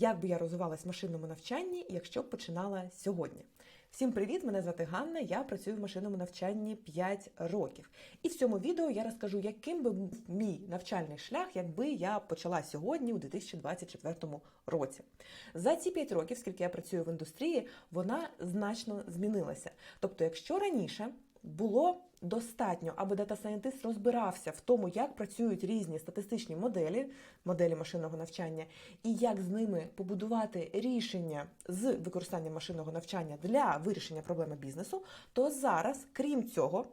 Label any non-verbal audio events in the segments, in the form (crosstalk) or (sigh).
як би я розвивалась в машинному навчанні, якщо б починала сьогодні. Всім привіт! Мене звати Ганна. Я працюю в машинному навчанні 5 років. І в цьому відео я розкажу, яким би був мій навчальний шлях, якби я почала сьогодні у 2024 році. За ці 5 років, скільки я працюю в індустрії, вона значно змінилася. Тобто, якщо раніше було достатньо, аби дата-сайентист розбирався в тому, як працюють різні статистичні моделі, моделі машинного навчання, і як з ними побудувати рішення з використанням машинного навчання для вирішення проблеми бізнесу, то зараз, крім цього,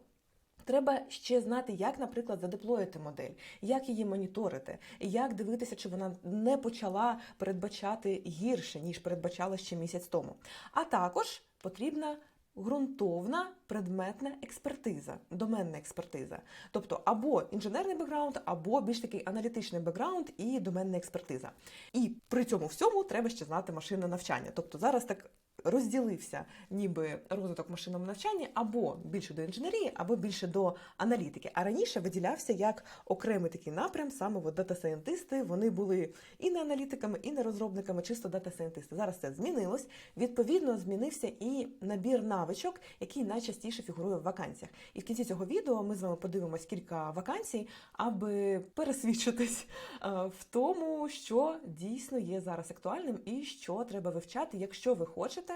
Треба ще знати, як, наприклад, задеплоїти модель, як її моніторити, як дивитися, чи вона не почала передбачати гірше, ніж передбачала ще місяць тому. А також потрібна ґрунтовна предметна експертиза, доменна експертиза. Тобто або інженерний бекграунд, або більш такий аналітичний бекграунд і доменна експертиза. І при цьому всьому треба ще знати машинне навчання. Тобто зараз так розділився ніби розвиток машинного навчання або більше до інженерії, або більше до аналітики. А раніше виділявся як окремий такий напрям, саме от дата-сайентисти. Вони були і не аналітиками, і не розробниками, чисто дата-сайентисти. Зараз це змінилось. Відповідно, змінився і набір навичок, який найчастіше фігурує в вакансіях. І в кінці цього відео ми з вами подивимось кілька вакансій, аби пересвідчитись е, в тому, що дійсно є зараз актуальним і що треба вивчати, якщо ви хочете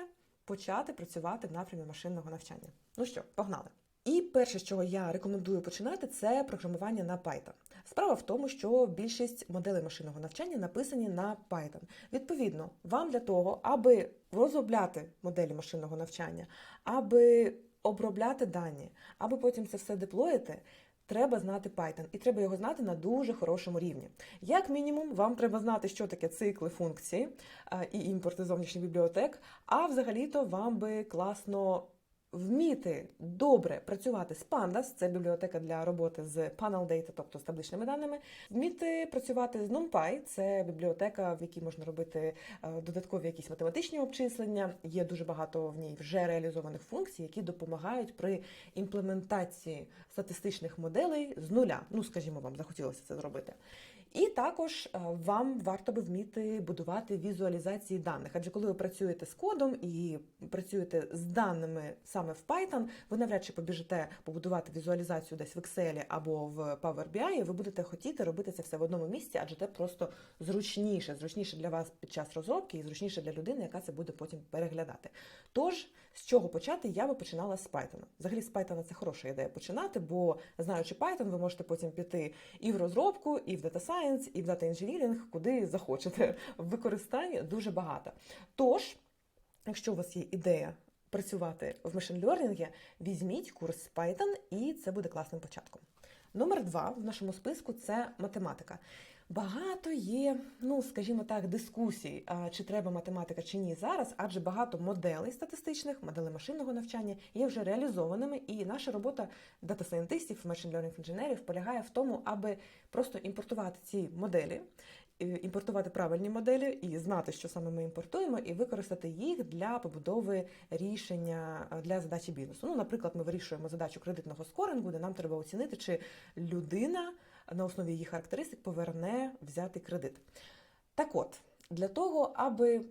почати працювати в напрямі машинного навчання. Ну що, погнали! І перше, з чого я рекомендую починати, це програмування на Python. Справа в тому, що більшість моделей машинного навчання написані на Python. Відповідно, вам для того, аби розробляти моделі машинного навчання, аби обробляти дані, аби потім це все деплоїти. Треба знати Python, і треба його знати на дуже хорошому рівні. Як мінімум, вам треба знати, що таке цикли функції і імпорти зовнішніх бібліотек. А взагалі-то вам би класно вміти добре працювати з Pandas, це бібліотека для роботи з Panel Data, тобто з табличними даними, вміти працювати з NumPy, це бібліотека, в якій можна робити е, додаткові якісь математичні обчислення. Є дуже багато в ній вже реалізованих функцій, які допомагають при імплементації статистичних моделей з нуля. Ну, скажімо, вам захотілося це зробити. І також е, вам варто би вміти будувати візуалізації даних. Адже коли ви працюєте з кодом і працюєте з даними саме в Python, ви навряд чи побіжите побудувати візуалізацію десь в Excel або в Power BI, і ви будете хотіти робити це все в одному місці, адже це просто зручніше, зручніше для вас під час розробки і зручніше для людини, яка це буде потім переглядати. Тож, з чого почати, я би починала з Python. Взагалі, з Python це хороша ідея починати, бо знаючи Python, ви можете потім піти і в розробку, і в Data Science, і в Data Engineering, куди захочете. (laughs) Використань дуже багато. Тож, якщо у вас є ідея працювати в машин learning, візьміть курс Python, і це буде класним початком. Номер два в нашому списку це математика. Багато є, ну скажімо так, дискусій, чи треба математика чи ні зараз, адже багато моделей статистичних, моделей машинного навчання є вже реалізованими, і наша робота дата-сайентистів, машин learning інженерів полягає в тому, аби просто імпортувати ці моделі, імпортувати правильні моделі і знати, що саме ми імпортуємо, і використати їх для побудови рішення для задачі бізнесу. Ну, наприклад, ми вирішуємо задачу кредитного скорингу, де нам треба оцінити, чи людина на основі її характеристик поверне взяти кредит. Так от, для того, аби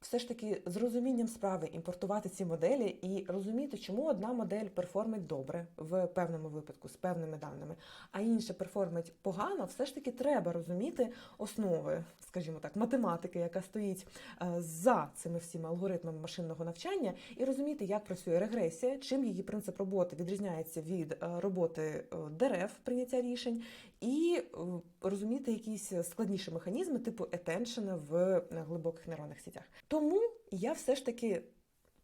все ж таки з розумінням справи імпортувати ці моделі і розуміти, чому одна модель перформить добре в певному випадку з певними даними, а інша перформить погано, все ж таки треба розуміти основи, скажімо так, математики, яка стоїть е, за цими всіма алгоритмами машинного навчання, і розуміти, як працює регресія, чим її принцип роботи відрізняється від е, роботи е, дерев прийняття рішень, і розуміти якісь складніші механізми, типу етеншена в глибоких нейронних сітях. Тому я все ж таки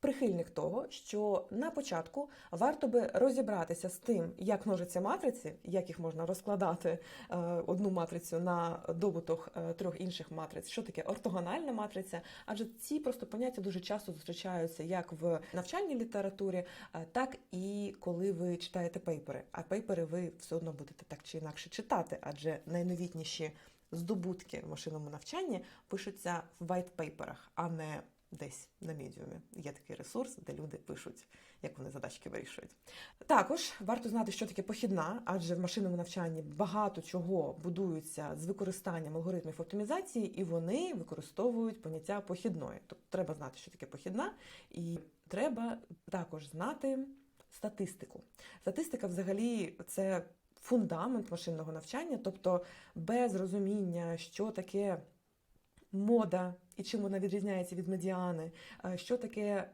прихильник того, що на початку варто би розібратися з тим, як множаться матриці, як їх можна розкладати е, одну матрицю на добуток е, трьох інших матриць, що таке ортогональна матриця, адже ці просто поняття дуже часто зустрічаються як в навчальній літературі, е, так і коли ви читаєте пейпери. А пейпери ви все одно будете так чи інакше читати, адже найновітніші здобутки в машинному навчанні пишуться в white пейперах, а не десь на медіумі. Є такий ресурс, де люди пишуть, як вони задачки вирішують. Також варто знати, що таке похідна, адже в машинному навчанні багато чого будується з використанням алгоритмів оптимізації, і вони використовують поняття похідної. Тобто треба знати, що таке похідна, і треба також знати статистику. Статистика, взагалі, це фундамент машинного навчання, тобто без розуміння, що таке мода і чим вона відрізняється від медіани, е, що таке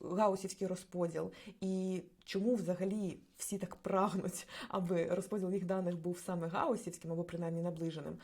гаусівський розподіл, і чому взагалі всі так прагнуть, аби розподіл їх даних був саме гаусівським або принаймні наближеним.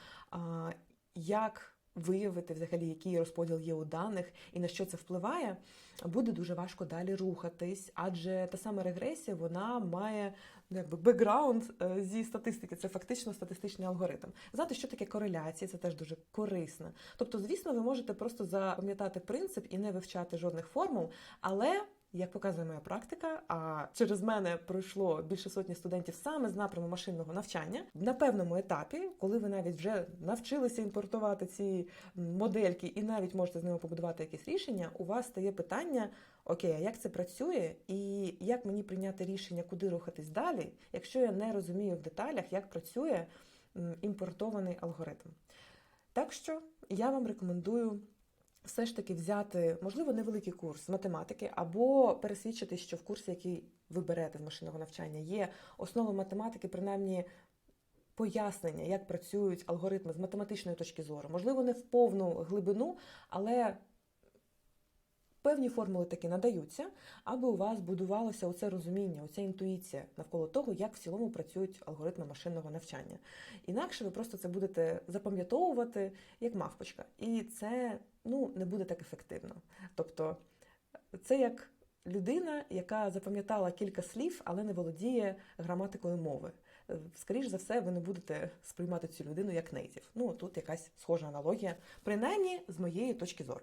Як виявити взагалі, який розподіл є у даних і на що це впливає, буде дуже важко далі рухатись, адже та сама регресія вона має ну, якби бекграунд е, зі статистики. Це фактично статистичний алгоритм. Знати, що таке кореляція, це теж дуже корисно. Тобто, звісно, ви можете просто запам'ятати принцип і не вивчати жодних формул, але. Як показує моя практика, а через мене пройшло більше сотні студентів саме з напряму машинного навчання. На певному етапі, коли ви навіть вже навчилися імпортувати ці модельки і навіть можете з ними побудувати якісь рішення, у вас стає питання: окей, а як це працює, і як мені прийняти рішення, куди рухатись далі, якщо я не розумію в деталях, як працює імпортований алгоритм. Так що я вам рекомендую все ж таки взяти, можливо, невеликий курс з математики, або пересвідчитись, що в курсі, який ви берете з машинного навчання, є основа математики, принаймні пояснення, як працюють алгоритми з математичної точки зору. Можливо, не в повну глибину, але певні формули таки надаються, аби у вас будувалося оце розуміння, оця інтуїція навколо того, як в цілому працюють алгоритми машинного навчання. Інакше ви просто це будете запам'ятовувати як мавпочка. І це ну, не буде так ефективно. Тобто, це як людина, яка запам'ятала кілька слів, але не володіє граматикою мови. Скоріш за все, ви не будете сприймати цю людину як нейтів. Ну, тут якась схожа аналогія, принаймні з моєї точки зору.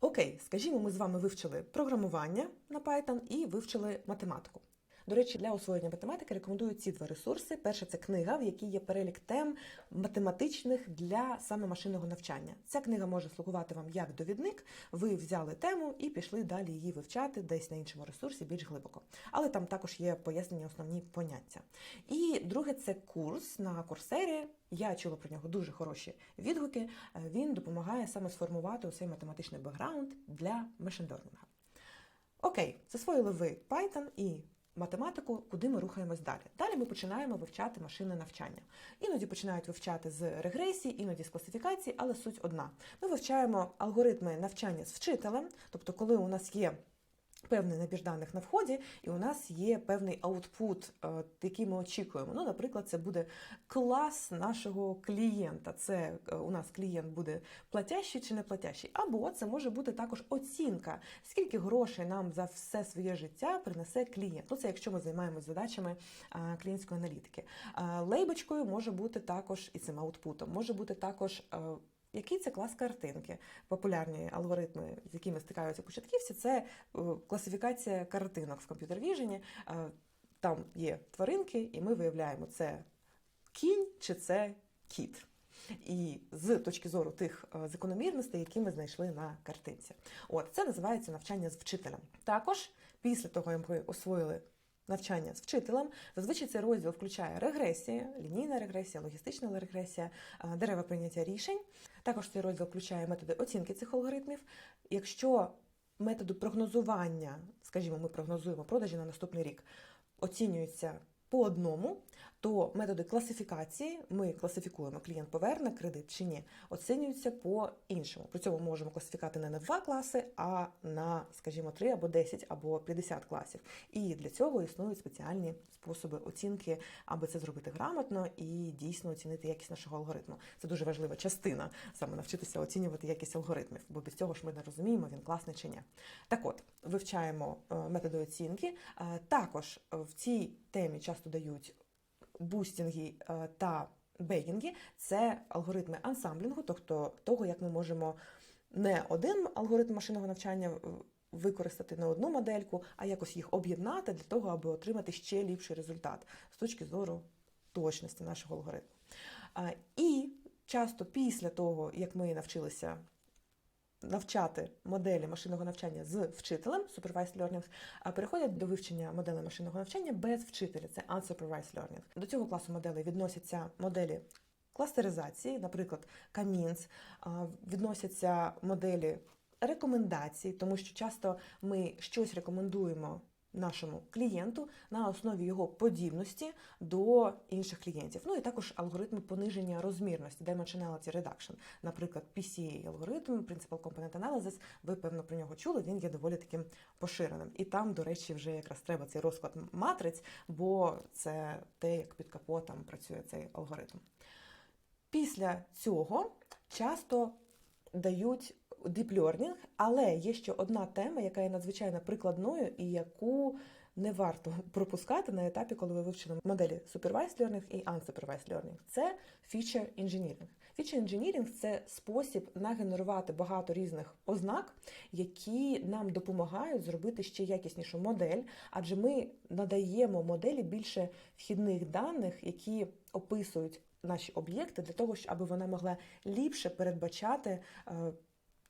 Окей, скажімо, ми з вами вивчили програмування на Python і вивчили математику. До речі, для освоєння математики рекомендую ці два ресурси. Перше це книга, в якій є перелік тем математичних для саме машинного навчання. Ця книга може слугувати вам як довідник. Ви взяли тему і пішли далі її вивчати десь на іншому ресурсі більш глибоко. Але там також є пояснені основні поняття. І друге це курс на курсері. Я чула про нього дуже хороші відгуки. Він допомагає саме сформувати цей математичний бекграунд для мешендорнінга. Окей, засвоїли ви Python і математику, куди ми рухаємось далі. Далі ми починаємо вивчати машини навчання. Іноді починають вивчати з регресії, іноді з класифікації, але суть одна. Ми вивчаємо алгоритми навчання з вчителем, тобто, коли у нас є. Певний набір даних на вході, і у нас є певний аутпут, е, який ми очікуємо. Ну, наприклад, це буде клас нашого клієнта. Це е, у нас клієнт буде платящий чи не платящий. Або це може бути також оцінка, скільки грошей нам за все своє життя принесе клієнт. Ну, це якщо ми займаємося задачами е, клієнтської аналітики. Лейбочкою може бути також і цим аутпутом, може бути також. Який це клас картинки? Популярні алгоритми, з якими стикаються початківці, це е, класифікація картинок в комп'ютер віжені. Там є тваринки, і ми виявляємо, це кінь чи це кіт. І з точки зору тих е, закономірностей, які ми знайшли на картинці. От це називається навчання з вчителем. Також після того, як ми освоїли навчання з вчителем. Зазвичай цей розділ включає регресія, лінійна регресія, логістична регресія, дерева прийняття рішень. Також цей розділ включає методи оцінки цих алгоритмів. Якщо методу прогнозування, скажімо, ми прогнозуємо продажі на наступний рік, оцінюються по одному, то методи класифікації, ми класифікуємо, клієнт поверне кредит чи ні, оцінюються по іншому. При цьому можемо класифікати не на два класи, а на, скажімо, 3 або 10 або 50 класів. І для цього існують спеціальні способи оцінки, аби це зробити грамотно і дійсно оцінити якість нашого алгоритму. Це дуже важлива частина саме навчитися оцінювати якість алгоритмів, бо без цього ж ми не розуміємо, він класний чи ні. Так от, вивчаємо е, методи оцінки. Е, також в цій темі часто дають бустінги е, та бейгінги це алгоритми ансамблінгу, тобто того, як ми можемо не один алгоритм машинного навчання використати не одну модельку, а якось їх об'єднати для того, аби отримати ще ліпший результат з точки зору точності нашого алгоритму. І часто після того, як ми навчилися навчати моделі машинного навчання з вчителем, supervised learning, а переходять до вивчення моделей машинного навчання без вчителя. Це unsupervised learning. До цього класу моделей відносяться моделі кластеризації, наприклад, Камінс, відносяться моделі рекомендацій, тому що часто ми щось рекомендуємо нашому клієнту на основі його подібності до інших клієнтів. Ну і також алгоритми пониження розмірності, dimensionality reduction. Наприклад, PCA алгоритм, Principal Component Analysis, ви певно про нього чули, він є доволі таким поширеним. І там, до речі, вже якраз треба цей розклад матриць, бо це те, як під капотом працює цей алгоритм. Після цього часто дають deep learning, але є ще одна тема, яка є надзвичайно прикладною і яку не варто пропускати на етапі, коли ви вивчили моделі supervised learning і unsupervised learning. Це feature engineering. Feature engineering – це спосіб нагенерувати багато різних ознак, які нам допомагають зробити ще якіснішу модель, адже ми надаємо моделі більше вхідних даних, які описують наші об'єкти для того, аби вона могла ліпше передбачати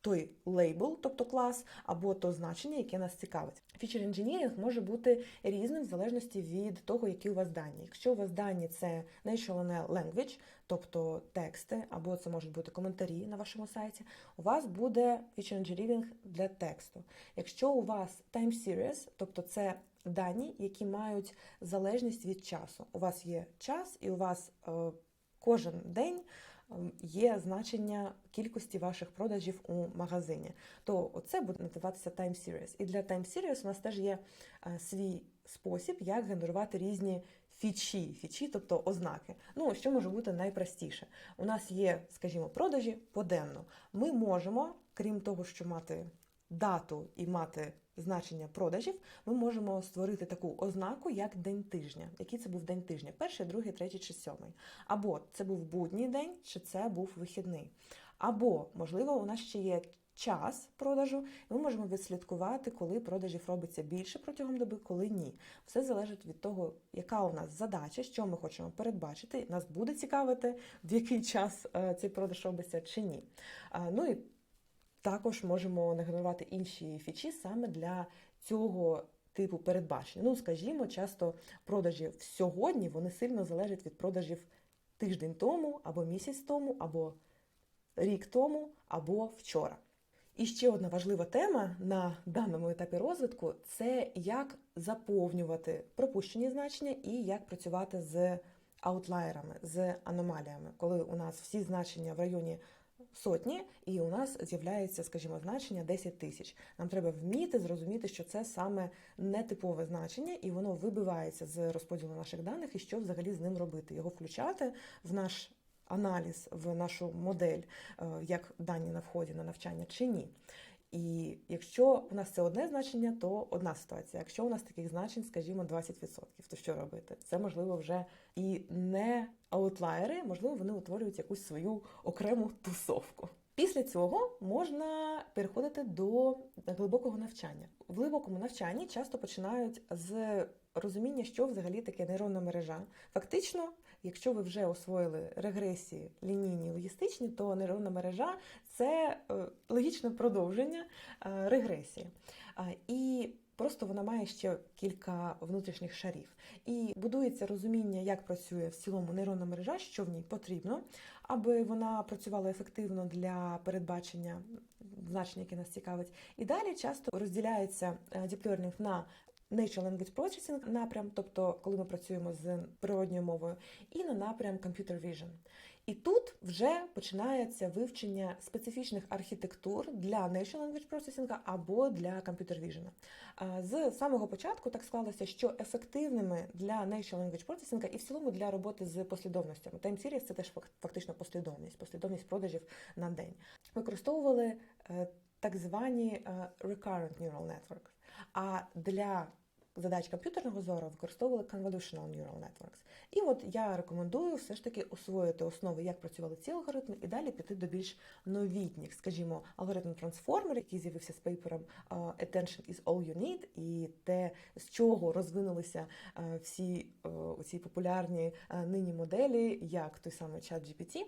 той лейбл, тобто клас, або то значення, яке нас цікавить. Фічер інженірінг може бути різним в залежності від того, які у вас дані. Якщо у вас дані це Natural Language, тобто тексти, або це можуть бути коментарі на вашому сайті, у вас буде Feature Engineering для тексту. Якщо у вас Time Series, тобто це дані, які мають залежність від часу. У вас є час, і у вас е, кожен день є значення кількості ваших продажів у магазині, то оце буде називатися Time Series. І для Time Series у нас теж є е, свій спосіб, як генерувати різні фічі, фічі, тобто ознаки. Ну, що може бути найпростіше? У нас є, скажімо, продажі поденно. Ми можемо, крім того, що мати дату і мати значення продажів, ми можемо створити таку ознаку, як день тижня. Який це був день тижня? Перший, другий, третій чи сьомий. Або це був будній день, чи це був вихідний. Або, можливо, у нас ще є. Час продажу, ми можемо відслідкувати, коли продажів робиться більше протягом доби, коли ні. Все залежить від того, яка у нас задача, що ми хочемо передбачити. Нас буде цікавити, в який час е, цей продаж робиться чи ні. Ну і також можемо нагенерувати інші фічі саме для цього типу передбачення. Ну, скажімо, часто продажі сьогодні вони сильно залежать від продажів тиждень тому, або місяць тому, або рік тому, або вчора. І ще одна важлива тема на даному етапі розвитку це як заповнювати пропущені значення і як працювати з аутлайерами, з аномаліями, коли у нас всі значення в районі сотні, і у нас з'являється, скажімо, значення 10 тисяч. Нам треба вміти зрозуміти, що це саме нетипове значення, і воно вибивається з розподілу наших даних, і що взагалі з ним робити. Його включати в наш аналіз, в нашу модель, е, як дані на вході на навчання чи ні. І якщо у нас це одне значення, то одна ситуація. Якщо у нас таких значень, скажімо, 20%, то що робити? Це можливо вже і не аутлайери, можливо, вони утворюють якусь свою окрему тусовку. Після цього можна переходити до глибокого навчання. В глибокому навчанні часто починають з розуміння, що взагалі таке нейронна мережа. Фактично, якщо ви вже освоїли регресії лінійні логістичні, то нейронна мережа це е, логічне продовження е, регресії. І Просто вона має ще кілька внутрішніх шарів. І будується розуміння, як працює в цілому нейронна мережа, що в ній потрібно, аби вона працювала ефективно для передбачення значень, які нас цікавить. І далі часто розділяється learning на Natural Language Processing напрям, тобто коли ми працюємо з природньою мовою, і на напрям Computer Vision. І тут вже починається вивчення специфічних архітектур для Natural Language Processing або для Computer Vision. З самого початку так склалося, що ефективними для Natural Language Processing і в цілому для роботи з послідовностями. Time Series – це теж фактично послідовність, послідовність продажів на день. Використовували е, так звані е, Recurrent Neural Networks. А для задач комп'ютерного зору використовували Convolutional Neural Networks. І от я рекомендую все ж таки освоїти основи, як працювали ці алгоритми, і далі піти до більш новітніх, скажімо, алгоритм Transformer, який з'явився з пейпером Attention is all you need, і те, з чого розвинулися всі ці популярні нині моделі, як той самий ChatGPT.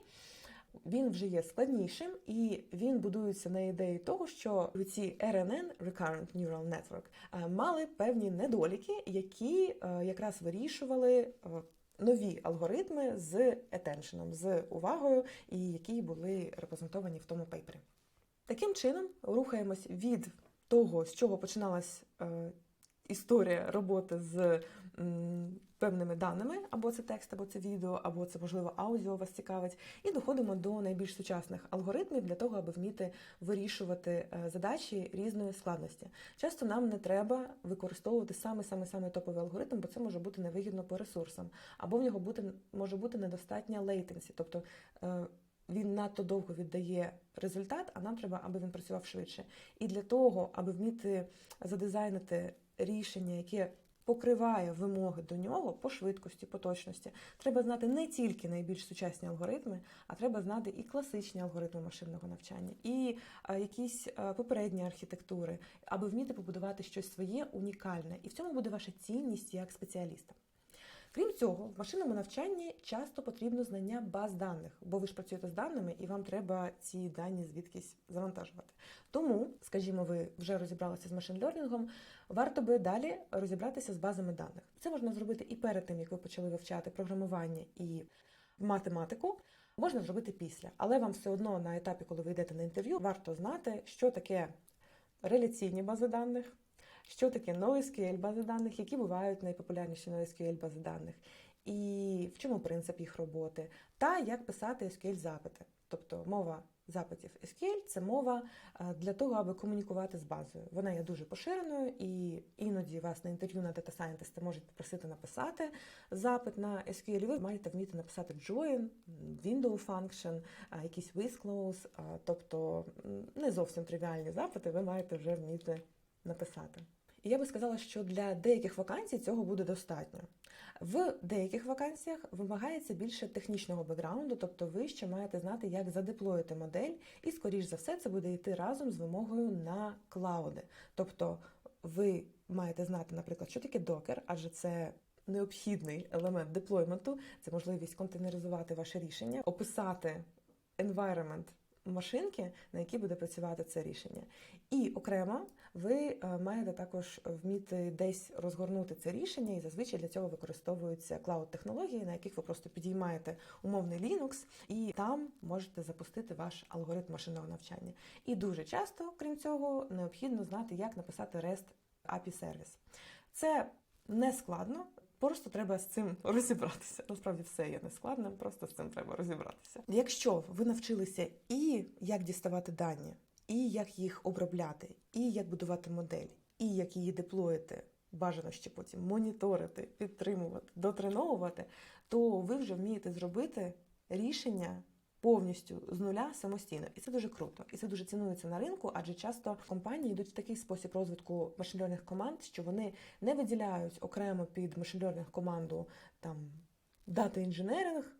Він вже є складнішим, і він будується на ідеї того, що ці RNN Recurrent Neural Network е, мали певні недоліки, які е, якраз вирішували е, нові алгоритми з attention, з увагою, і які були репрезентовані в тому пейпері. Таким чином, рухаємось від того, з чого починалась історія роботи з певними даними, або це текст, або це відео, або це, можливо, аудіо вас цікавить, і доходимо до найбільш сучасних алгоритмів для того, аби вміти вирішувати е, задачі різної складності. Часто нам не треба використовувати саме саме саме топовий алгоритм, бо це може бути невигідно по ресурсам, або в нього бути може бути недостатня latency, тобто е, він надто довго віддає результат, а нам треба, аби він працював швидше. І для того, аби вміти задизайнити рішення, яке покриває вимоги до нього по швидкості, по точності, треба знати не тільки найбільш сучасні алгоритми, а треба знати і класичні алгоритми машинного навчання, і якісь попередні архітектури, аби вміти побудувати щось своє унікальне. І в цьому буде ваша цінність як спеціаліста. Крім цього, в машинному навчанні часто потрібно знання баз даних, бо ви ж працюєте з даними, і вам треба ці дані звідкись завантажувати. Тому, скажімо, ви вже розібралися з машин-лернінгом, варто би далі розібратися з базами даних. Це можна зробити і перед тим, як ви почали вивчати програмування і математику. Можна зробити після, але вам все одно на етапі, коли ви йдете на інтерв'ю, варто знати, що таке реляційні бази даних, що таке NoSQL бази даних, які бувають найпопулярніші NoSQL бази даних, і в чому принцип їх роботи, та як писати SQL запити. Тобто мова запитів SQL – це мова е, для того, аби комунікувати з базою. Вона є дуже поширеною, і іноді вас на інтерв'ю на Data Scientist можуть попросити написати запит на SQL, ви маєте вміти написати join, window function, якийсь with-clause, е, тобто не зовсім тривіальні запити, ви маєте вже вміти написати. І я би сказала, що для деяких вакансій цього буде достатньо. В деяких вакансіях вимагається більше технічного бекграунду, тобто ви ще маєте знати, як задеплоїти модель, і, скоріш за все, це буде йти разом з вимогою на клауди. Тобто ви маєте знати, наприклад, що таке докер, адже це необхідний елемент деплойменту, це можливість контейнеризувати ваше рішення, описати environment машинки, на якій буде працювати це рішення. І окремо ви е, маєте також вміти десь розгорнути це рішення, і зазвичай для цього використовуються клауд-технології, на яких ви просто підіймаєте умовний Linux, і там можете запустити ваш алгоритм машинного навчання. І дуже часто, крім цього, необхідно знати, як написати REST API сервіс. Це не складно. Просто треба з цим розібратися. Насправді все є нескладним, просто з цим треба розібратися. Якщо ви навчилися і як діставати дані, і як їх обробляти, і як будувати модель, і як її деплоїти, бажано ще потім моніторити, підтримувати, дотреновувати, то ви вже вмієте зробити рішення. Повністю з нуля самостійно, і це дуже круто, і це дуже цінується на ринку, адже часто компанії йдуть в такий спосіб розвитку машинлерних команд, що вони не виділяють окремо під машинлерних команду там дата інженеринг,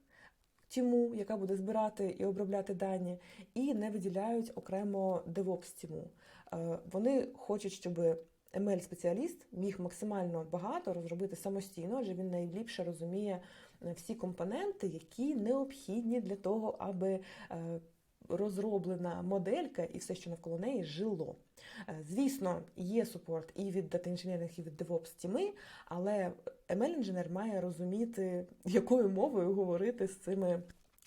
тіму, яка буде збирати і обробляти дані, і не виділяють окремо DevOps тіму. Е, Вони хочуть, щоб ML-спеціаліст міг максимально багато розробити самостійно, адже він найліпше розуміє всі компоненти, які необхідні для того, аби е, розроблена моделька і все, що навколо неї, жило. Е, Звісно, є супорт і від Data Engineering, і від DevOps тіми, але ML-інженер має розуміти, якою мовою говорити з цими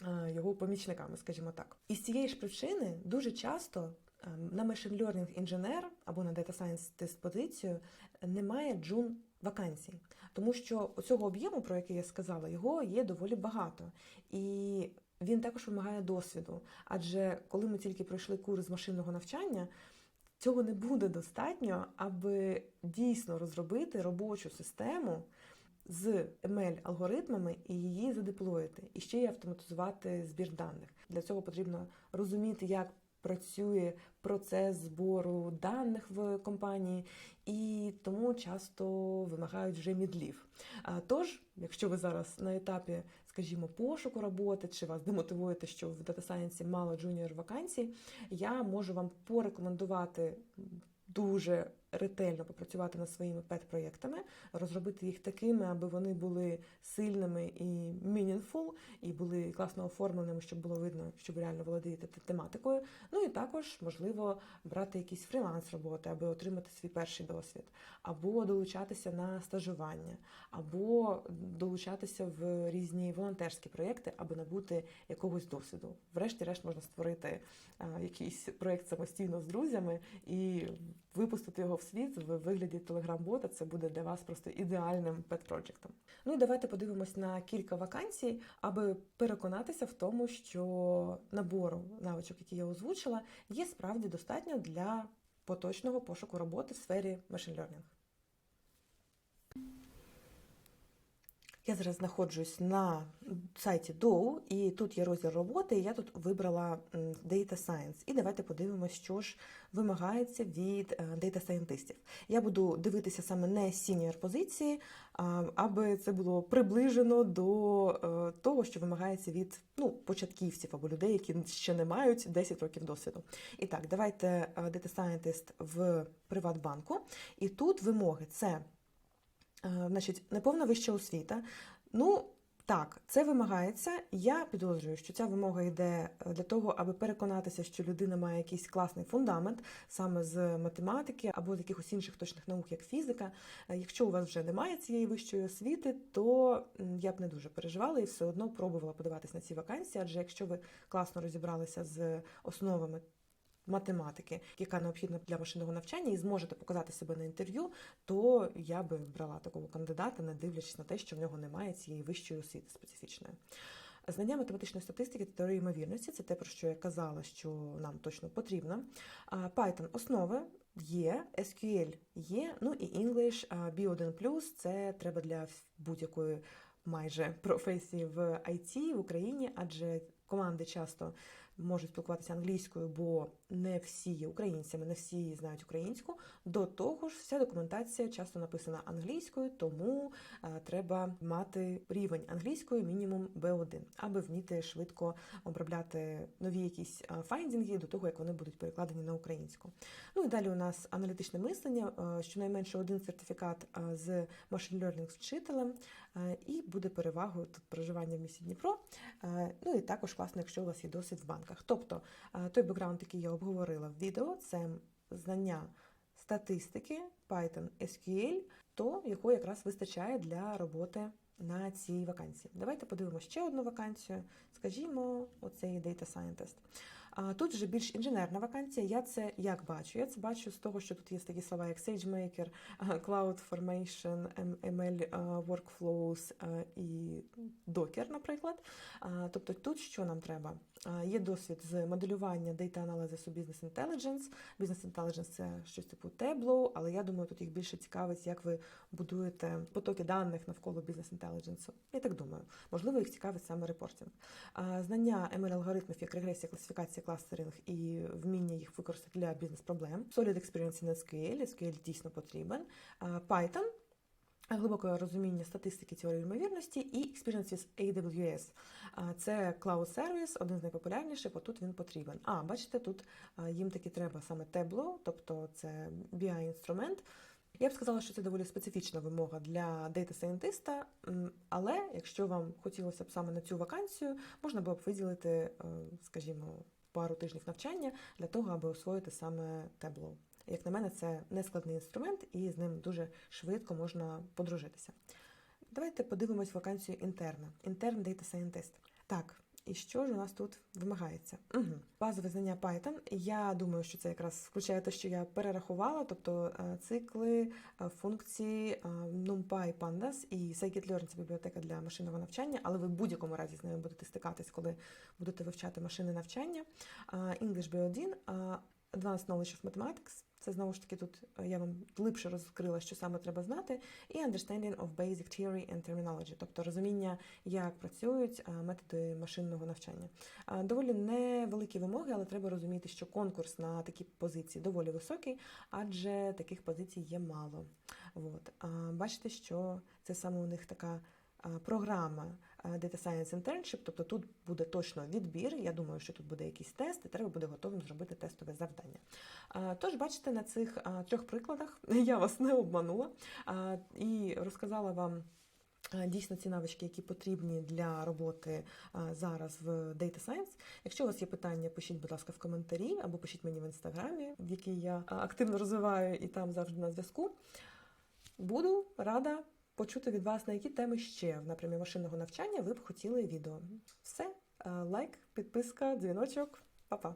е, його помічниками, скажімо так. І з цієї ж причини дуже часто е, на Machine Learning інженер або на Data Scientist позицію немає джун вакансій, тому що цього об'єму, про який я сказала, його є доволі багато. І він також вимагає досвіду. Адже коли ми тільки пройшли курс машинного навчання, цього не буде достатньо, аби дійсно розробити робочу систему з ML-алгоритмами і її задеплоїти, і ще й автоматизувати збір даних. Для цього потрібно розуміти, як працює процес збору даних в компанії, і тому часто вимагають вже мідлів. А, Тож, якщо ви зараз на етапі, скажімо, пошуку роботи, чи вас демотивуєте, що в Data Science мало джуніор вакансій, я можу вам порекомендувати дуже ретельно попрацювати над своїми пет-проєктами, розробити їх такими, аби вони були сильними і meaningful, і були класно оформленими, щоб було видно, що ви реально володієте тематикою. Ну і також можливо брати якісь фріланс роботи, аби отримати свій перший досвід, або долучатися на стажування, або долучатися в різні волонтерські проєкти, аби набути якогось досвіду. Врешті-решт можна створити якийсь проєкт самостійно з друзями і випустити його в світ в вигляді телеграм-бота. Це буде для вас просто ідеальним пет-проджектом. Ну і давайте подивимось на кілька вакансій, аби переконатися в тому, що набору навичок, які я озвучила, є справді достатньо для поточного пошуку роботи в сфері машин Learning. Я зараз знаходжусь на сайті Dow, і тут є розділ роботи, і я тут вибрала Data Science. І давайте подивимося, що ж вимагається від е, Data Scientistів. Я буду дивитися саме не senior позиції, аби це було приближено до е, того, що вимагається від ну, початківців або людей, які ще не мають 10 років досвіду. І так, давайте е, Data Scientist в Приватбанку. І тут вимоги це Значить, неповна вища освіта. Ну, так, це вимагається. Я підозрюю, що ця вимога йде е, для того, аби переконатися, що людина має якийсь класний фундамент саме з математики або з якихось інших точних наук, як фізика. Е, Якщо у вас вже немає цієї вищої освіти, то я б не дуже переживала і все одно пробувала подаватись на ці вакансії, адже якщо ви класно розібралися з основами математики, яка необхідна для машинного навчання, і зможете показати себе на інтерв'ю, то я би брала такого кандидата, не дивлячись на те, що в нього немає цієї вищої освіти специфічної. Знання математичної статистики та теорії ймовірності це те, про що я казала, що нам точно потрібно. Python основи є, SQL є, ну і English а, B1+, це треба для будь-якої майже професії в IT в Україні, адже команди часто можуть спілкуватися англійською, бо не всі є українцями, не всі знають українську. До того ж, вся документація часто написана англійською, тому е, треба мати рівень англійської мінімум B1, аби вміти швидко обробляти нові якісь е, файндінги до того, як вони будуть перекладені на українську. Ну і далі у нас аналітичне мислення, е, щонайменше один сертифікат з Machine Learning вчителем, і буде перевагою тут проживання в місті Дніпро. Е, Ну і також класно, якщо у вас є досвід в банках. Тобто е, той бекграунд, який я обговорила в відео, це знання статистики, Python, SQL, то якого якраз вистачає для роботи на цій вакансії. Давайте подивимося ще одну вакансію. Скажімо, оцей Data Scientist. А тут вже більш інженерна вакансія. Я це як бачу? Я це бачу з того, що тут є такі слова, як SageMaker, Cloud Formation, ML Workflows і Docker, наприклад. Тобто тут що нам треба? Є досвід з моделювання Data аналізису Business Intelligence. Business Intelligence – це щось типу Tableau, але я думаю, тут їх більше цікавить, як ви будуєте потоки даних навколо Business Intelligence. Я так думаю. Можливо, їх цікавить саме репортинг. Знання ML-алгоритмів, як регресія, класифікація, кластеринг і вміння їх використати для бізнес-проблем. Solid Experience in SQL. SQL дійсно потрібен. Python – глибоке розуміння статистики теорії ймовірності і Experience with AWS. Це Cloud Service, один з найпопулярніших, отут він потрібен. А, бачите, тут їм таки треба саме Tableau, тобто це BI-інструмент. Я б сказала, що це доволі специфічна вимога для дейта-сайентиста, але якщо вам хотілося б саме на цю вакансію, можна було б виділити, е, скажімо, пару тижнів навчання для того, аби освоїти саме Tableau. Як на мене, це нескладний інструмент, і з ним дуже швидко можна подружитися. Давайте подивимось вакансію інтерна. Інтерн Data Scientist. Так, і що ж у нас тут вимагається? Угу. Базове знання Python. Я думаю, що це якраз включає те, що я перерахувала, тобто е, цикли, е, функції е, NumPy, Pandas і Scikit-Learn – це бібліотека для машинного навчання, але ви в будь-якому разі з нею будете стикатись, коли будете вивчати машини навчання. English B1, е, Advanced Knowledge of Mathematics. Це знову ж таки тут е, я вам глибше розкрила, що саме треба знати, і Understanding of Basic Theory and Terminology, тобто розуміння, як працюють е, методи машинного навчання. Е, Доволі невеликі вимоги, але треба розуміти, що конкурс на такі позиції доволі високий, адже таких позицій є мало. От. Бачите, що це саме у них така програма Data Science Internship, тобто тут буде точно відбір. Я думаю, що тут буде якийсь тест, і треба буде готовим зробити тестове завдання. Тож, бачите, на цих трьох прикладах (laughs) я вас не обманула і розказала вам. Дійсно, ці навички, які потрібні для роботи зараз в Data Science. Якщо у вас є питання, пишіть, будь ласка, в коментарі або пишіть мені в інстаграмі, в який я активно розвиваю і там завжди на зв'язку. Буду рада почути від вас, на які теми ще в напрямі машинного навчання ви б хотіли відео. Все, Е, лайк, підписка, дзвіночок. Па-па!